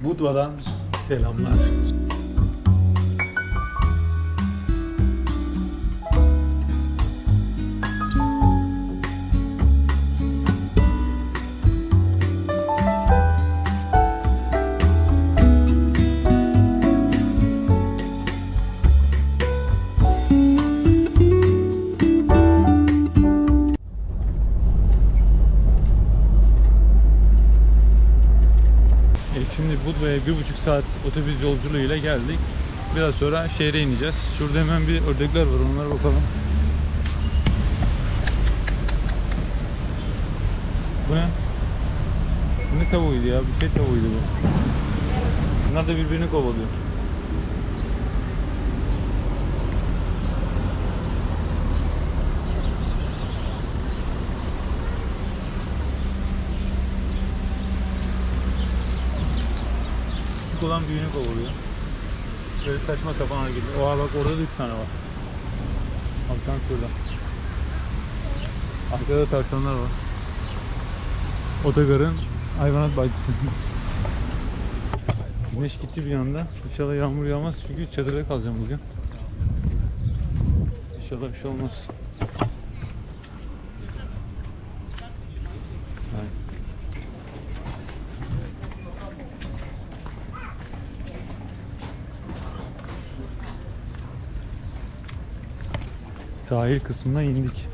Budva'dan selamlar. Bir buçuk saat otobüs yolculuğuyla geldik. Biraz sonra şehre ineceğiz. Şurada hemen bir ördekler var onlara bakalım. Bu ne? Bu ne tavuğuydu ya? Bir şey tavuğuydu bu. Bunlar da birbirini kovalıyor. Olan büyüğünü kovalıyor. Böyle saçma sapan hareketler. Oha bak orada da 3 tane var. Alttan şurada. Arkada da tavşanlar var. Otogarın hayvanat bahçesi. Güneş gitti bir anda. İnşallah yağmur yağmaz çünkü çadırda kalacağım bugün. İnşallah bir şey olmaz. Sahil kısmına indik.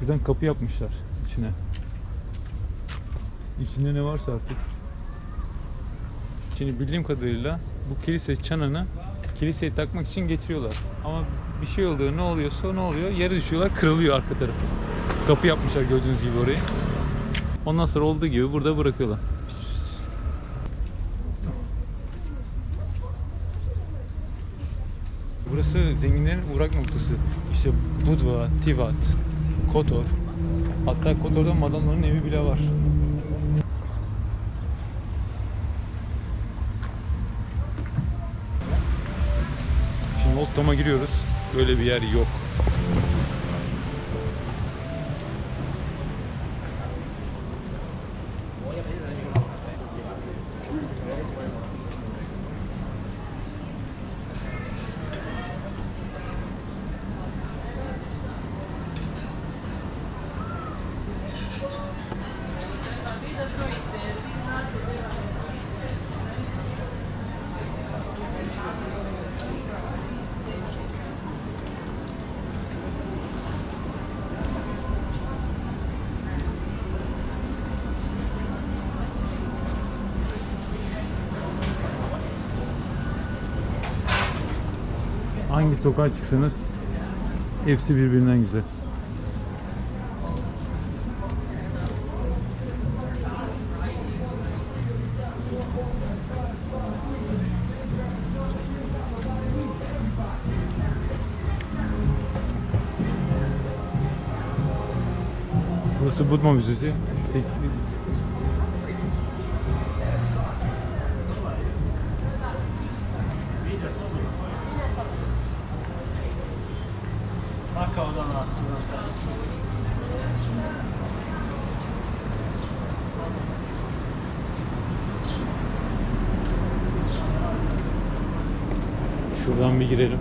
Şuradan kapı yapmışlar içine. İçinde ne varsa artık. Şimdi bildiğim kadarıyla bu kilise çanını kiliseye takmak için getiriyorlar. Ama bir şey oluyor, ne oluyorsa ne oluyor? Yere düşüyorlar, kırılıyor arka tarafı. Kapı yapmışlar gördüğünüz gibi orayı. Ondan sonra olduğu gibi burada bırakıyorlar. Burası zenginlerin uğrak noktası. İşte Budva, Tivat, Kotor. Hatta Kotor'da madamların evi bile var. Şimdi Old Town'a giriyoruz. Böyle bir yer yok. Hangi sokağa çıksanız hepsi birbirinden güzel. Burası Budma Müzesi. Şuradan bir girelim.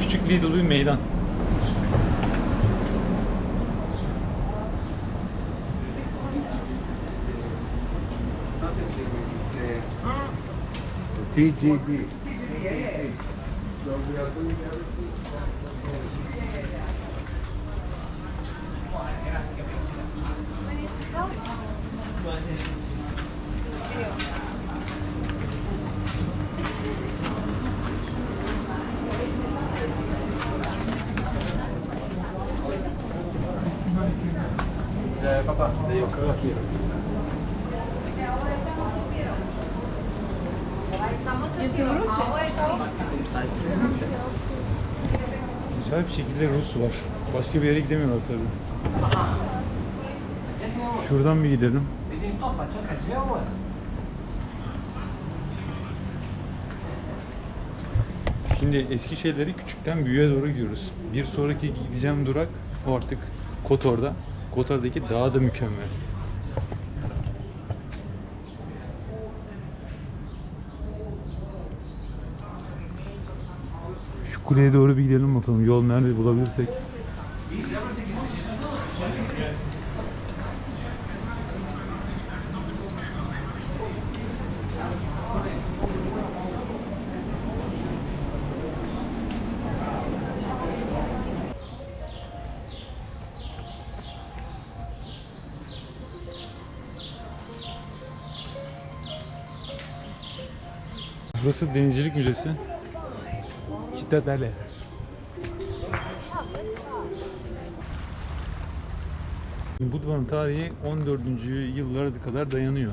Küçük Lidl bir meydan. TGB. Papà, sei io, quello qui. Güzel bir şekilde Rus var. Başka bir yere gidemiyorlar tabii. Şuradan bir gidelim. Şimdi eski şeyleri küçükten büyüğe doğru gidiyoruz. Bir sonraki gideceğim durak o artık Kotor'da. Kotor'daki daha da mükemmel. Şu kuleye doğru bir gidelim bakalım. Yol nerede bulabilirsek. Burası Denizcilik Müzesi. Cittadelle. Budva'nın tarihi 14. yıllara kadar dayanıyor.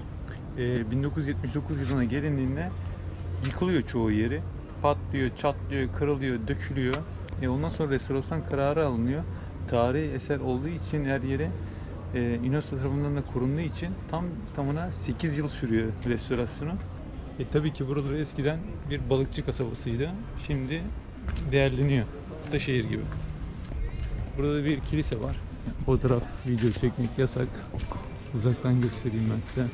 Ee, 1979 yılına gelindiğinde yıkılıyor çoğu yeri. Patlıyor, çatlıyor, kırılıyor, dökülüyor. E, ondan sonra restorasyon kararı alınıyor. Tarihi eser olduğu için her yere e, UNESCO tarafından da korunduğu için tam tamına 8 yıl sürüyor restorasyonu. E, tabii ki buraları eskiden bir balıkçı kasabasıydı. Şimdi değerleniyor. Ataşehir gibi. Burada da bir kilise var. Fotoğraf, video çekmek yasak. Uzaktan göstereyim ben size.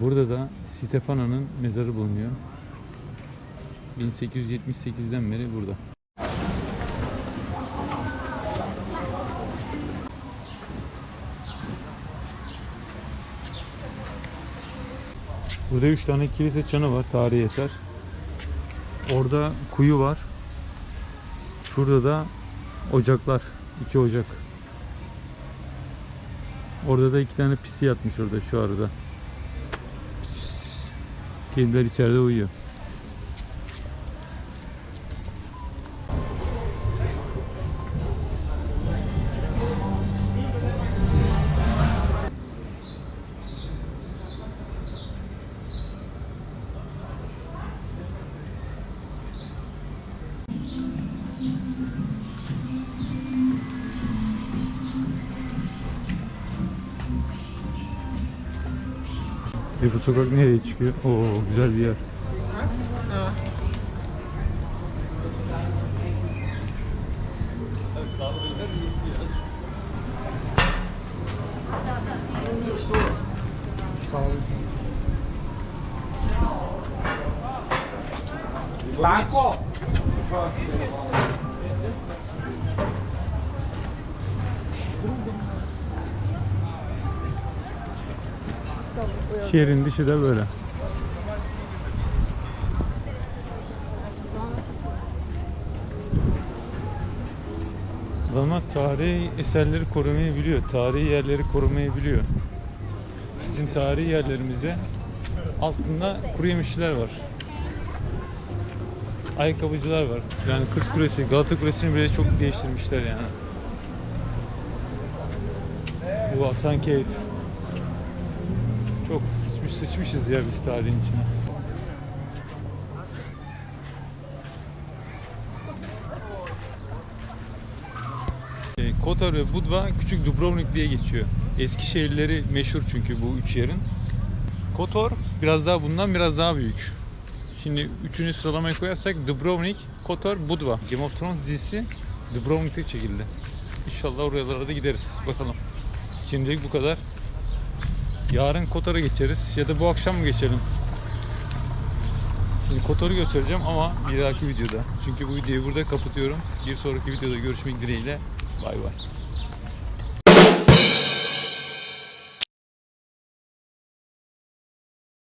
Burada da Stefana'nın mezarı bulunuyor. 1878'den beri burada. Burada üç tane kilise çanı var, tarihi eser. Orada kuyu var. Şurada da ocaklar, iki ocak. Orada da iki tane pisi yatmış orada şu arada. Kediler içeride uyuyor. Ve bu sokak nereye çıkıyor? Oo güzel bir yer. Şehrin dışı da böyle. Adamlar tarihi eserleri korumayı biliyor. Tarihi yerleri korumayı biliyor. Bizim tarihi yerlerimizde altında kuru yemişçiler var. Ayakkabıcılar var. Yani Kız Kulesi, Galata Kulesi'ni bile çok değiştirmişler yani. Bu Hasankeyf. Çok sıçmış, sıçmışız ya biz tarihin içine. E, ve Budva küçük Dubrovnik diye geçiyor. Eski şehirleri meşhur çünkü bu üç yerin. Kotor biraz daha bundan biraz daha büyük. Şimdi üçünü sıralamaya koyarsak Dubrovnik, Kotor, Budva. Game of Thrones dizisi Dubrovnik'te çekildi. İnşallah oralara da gideriz. Bakalım. Şimdilik bu kadar. Yarın Kotor'a geçeriz ya da bu akşam mı geçelim? Şimdi Kotor'u göstereceğim ama bir dahaki videoda. Çünkü bu videoyu burada kapatıyorum. Bir sonraki videoda görüşmek dileğiyle. Bay bay.